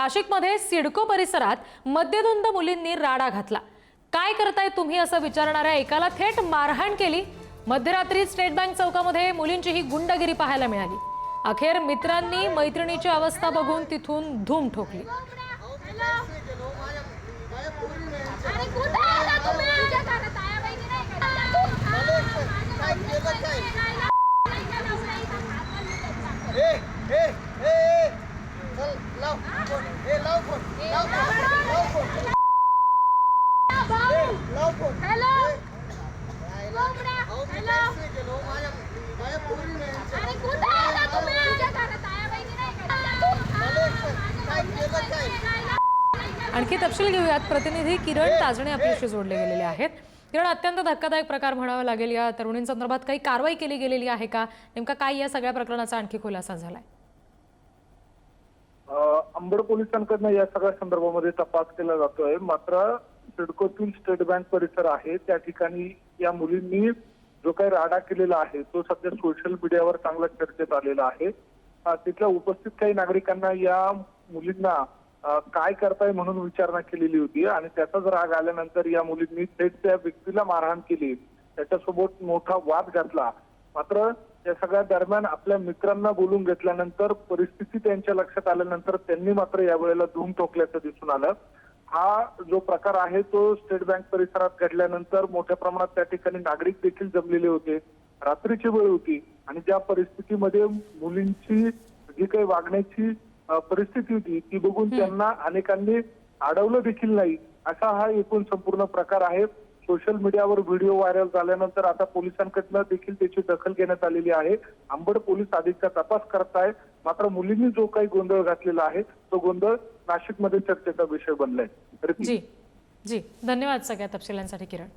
नाशिकमध्ये सिडको परिसरात मद्यधुंद मुलींनी राडा घातला. काय करताय तुम्ही असं विचारणाऱ्या एकाला थेट मारहाण केली? मध्यरात्री स्टेट बँक चौकामध्ये मुलींची ही गुंडगिरी पाहायला मिळाली. अखेर मित्रांनी मैत्रिणीची अवस्था बघून तिथून धूम ठोकली. आणखी तपशील घेऊयात. प्रतिनिधी किरण ताजणे आपल्याशी जोडले गेलेले आहेत. किरण अत्यंत धक्कादायक प्रकार म्हणावा लागेल या तरुणींसंदर्भात काही कारवाई केली गेलेली आहे का? नेमका काय या सगळ्या प्रकरणाचा आणखी खुलासा झालाय? अंबड पोलिसांकडनं या सगळ्या संदर्भामध्ये तपास केला जातोय. मात्र सिडकोतील स्टेट बँक परिसर आहे त्या ठिकाणी या मुलींनी जो काही राडा केलेला आहे तो सध्या सोशल मीडियावर चांगला चर्चेत आलेला आहे. तिथल्या उपस्थित काही नागरिकांना या मुलींना काय करताय म्हणून विचारणा केलेली होती आणि त्याचाच राग आल्यानंतर या मुलींनी थेट त्या व्यक्तीला मारहाण केली त्याच्यासोबत मोठा वाद घातला. मात्र या सगळ्या दरम्यान आपल्या मित्रांना बोलून घेतल्यानंतर परिस्थिती त्यांच्या लक्षात आल्यानंतर त्यांनी मात्र यावेळेला धूम ठोकल्याचं दिसून आलं. हा जो प्रकार आहे तो स्टेट बँक परिसरात घडल्यानंतर मोठ्या प्रमाणात त्या ठिकाणी नागरिक देखील जमलेले होते रात्रीची वेळ होती आणि ज्या परिस्थितीमध्ये मुलींची जी काही वागण्याची परिस्थिती होती ती बघून त्यांना अनेकांनी अडवलं देखील नाही. असा हा एकूण संपूर्ण प्रकार आहे. सोशल मीडियावर व्हिडिओ व्हायरल झाल्यानंतर आता पोलिसांकडनं देखील त्याची दखल घेण्यात आलेली आहे. अंबड पोलीस अधिकचा तपास करत आहे मात्र मुलींनी जो काही गोंधळ घातलेला आहे तो गोंधळ नाशिकमध्ये चर्चेचा विषय बनलाय. जी जी. धन्यवाद सगळ्या तपशिलांसाठी किरण.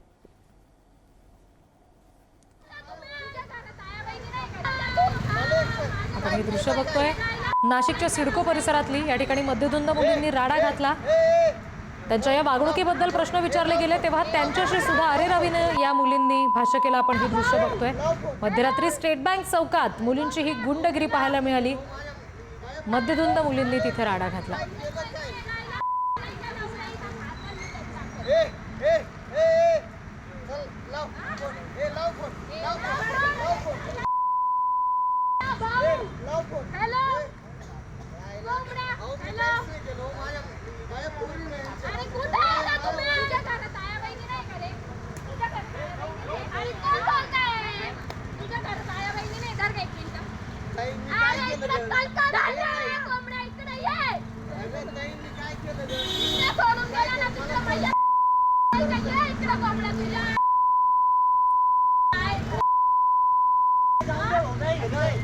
आपण हे दृश्य बघतोय. नाशिकच्या सिडको परिसरातली या ठिकाणी मध्यधुंद मुलींनी राडा घातला. त्यांच्या या वागणुकीबद्दल प्रश्न विचारले गेले तेव्हा त्यांच्याशी सुद्धा अरे रवीनं या मुलींनी भाष्य केलं. आपण ही दृश्य बघतोय. मध्यरात्री स्टेट बँक चौकात मुलींची ही गुंडगिरी पाहायला मिळाली. मध्यधुंद मुलींनी तिथे राडा घातला. ए बोलताय? तुझ्या घरात आया बहिणी नाही. धर गं एक मिनिटं. ताई, मी काय अरे केलं इकडे गं? कलका झालाय. कोंबड्या इकडे ये. अरे ताई, मी काय केलं गं? इकडे सोडून गेला ना तुझ्या मैया. इकडे ये इकडे कोंबड्या तुझ्या. काय?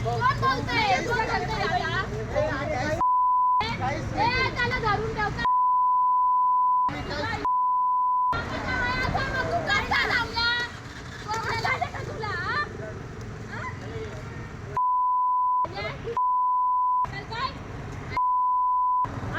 कोण बोलतंय? कोण बोलतंय आता? ए, त्याला धरून ठेव का? आता मग तू कसा लावला? कोंबड्या झाल्या का तुला, हा? हा? ये. चल काय? आम्ही काय